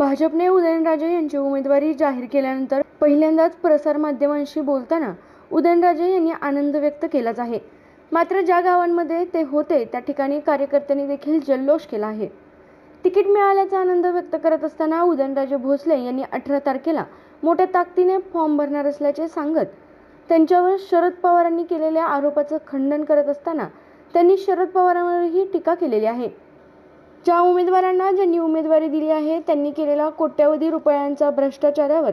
भाजपने उदयनराजे यांची उमेदवारी जाहीर केल्यानंतर पहिल्यांदाच प्रसारमाध्यमांशी बोलताना उदयनराजे यांनी आनंद व्यक्त केलाच आहे. मात्र ज्या गावांमध्ये ते होते त्या ठिकाणी कार्यकर्त्यांनी देखील जल्लोष केला आहे. तिकीट मिळाल्याचा आनंद व्यक्त करत असताना उदयनराजे भोसले यांनी अठरा तारखेला मोठ्या ताकदीने फॉर्म भरणार असल्याचे सांगत त्यांच्यावर शरद पवारांनी केलेल्या आरोपाचं खंडन करत असताना त्यांनी शरद पवारांवरही टीका केलेली आहे. ज्या उमेदवारांना ज्यांनी उमेदवारी दिली आहे त्यांनी केलेला कोट्यवधी रुपयांचा भ्रष्टाचारावर.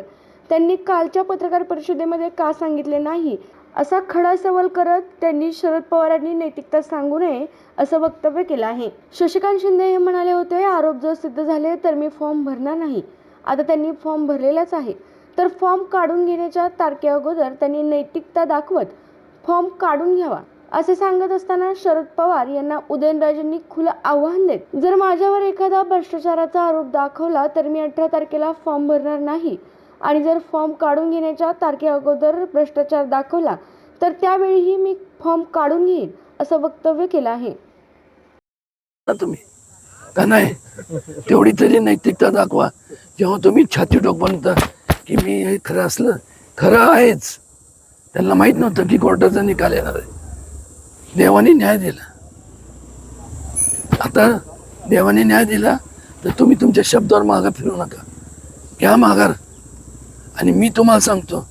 त्यांनी कालच्या पत्रकार परिषदेमध्ये का सांगितले नाही? असा खडा सवाल करत त्यांनी शरद पवारांनी नैतिकता सांगू नये असं वक्तव्य केलं आहे. शशिकांत शिंदे हे म्हणाले होते आरोप जर सिद्ध झाले तर मी फॉर्म भरणार नाही. आता त्यांनी फॉर्म भरलेलाच आहे. तर फॉर्म काढून घेण्याच्या तारखे अगोदर त्यांनी नैतिकता दाखवत फॉर्म काढून घ्यावा. असे सांगत असताना शरद पवार यांना उदयनराजेंनी खुलं आव्हान देत. जर माझ्यावर एखादा भ्रष्टाचाराचा आरोप दाखवला तर मी अठरा तारखेला फॉर्म भरणार नाही. आणि जर फॉर्म काढून घेण्याच्या तारखे अगोदर भ्रष्टाचार दाखवला तर त्यावेळीही मी फॉर्म काढून घेईन असं वक्तव्य केलं आहे. तुम्ही? का नाही? तेवढी तरी नैतिकता दाखवा. जेव्हा तुम्ही छाती टोक बनता की मी हे खरं असलं खरं आहेच. त्यांना माहीत नव्हतं की कोर्टाचा निकाल येणार आहे. देवाने न्याय दिला. आता देवाने न्याय दिला तर तुम्ही तुमच्या शब्दावर मागं फिरू नका. घ्या माघार. आणि मी तुम्हाला सांगतो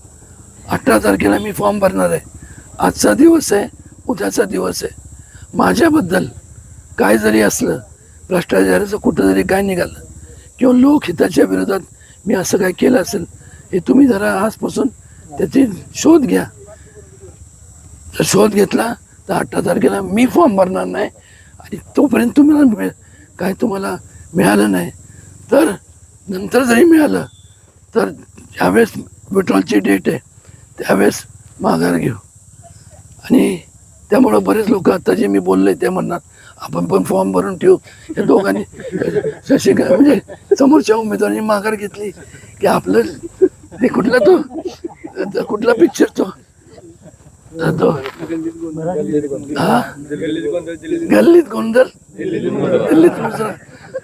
अठरा तारखेला मी फॉर्म भरणार आहे. आजचा दिवस आहे उद्याचा दिवस आहे. माझ्याबद्दल काय जरी असलं भ्रष्टाचाराचं कुठं जरी काय निघालं किंवा लोकहिताच्या विरोधात मी असं काय केलं असेल हे तुम्ही जरा आजपासून त्याची शोध घ्या. शोध घेतला तर अठरा तारखेला मी फॉर्म भरणार नाही. आणि तोपर्यंत तुम्हाला मिळ काय तुम्हाला मिळालं नाही. तर नंतर जरी मिळालं तर ज्यावेळेस विड्रॉलची डेट आहे त्यावेळेस माघार घेऊ. आणि त्यामुळं बरेच लोक आता जे मी बोलले ते म्हणणार आपण पण फॉर्म भरून ठेवू. या दोघांनी शशिकांत म्हणजे समोरच्या उमेदवारांनी माघार घेतली. की आपलं ते कुठला तो कुठला पिक्चर तो? तो हा? गल्लीत गोंधळ? गल्लीत मुजरा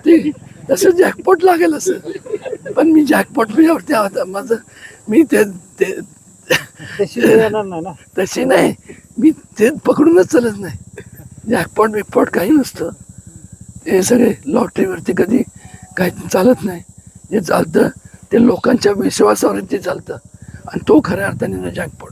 ते तसं जॅकपॉट लागेल असं. पण मी जॅकपॉट यावरती होता माझं मी ते तशी नाही मी ते पकडूनच चालत नाही. जॅकपॉट बिकपॉट काही नसतं. ते सगळे लॉटरीवरती कधी काही चालत नाही. जे चालतं. ते लोकांच्या विश्वासावरती चालतं. आणि तो खऱ्या अर्थाने जॅकपॉट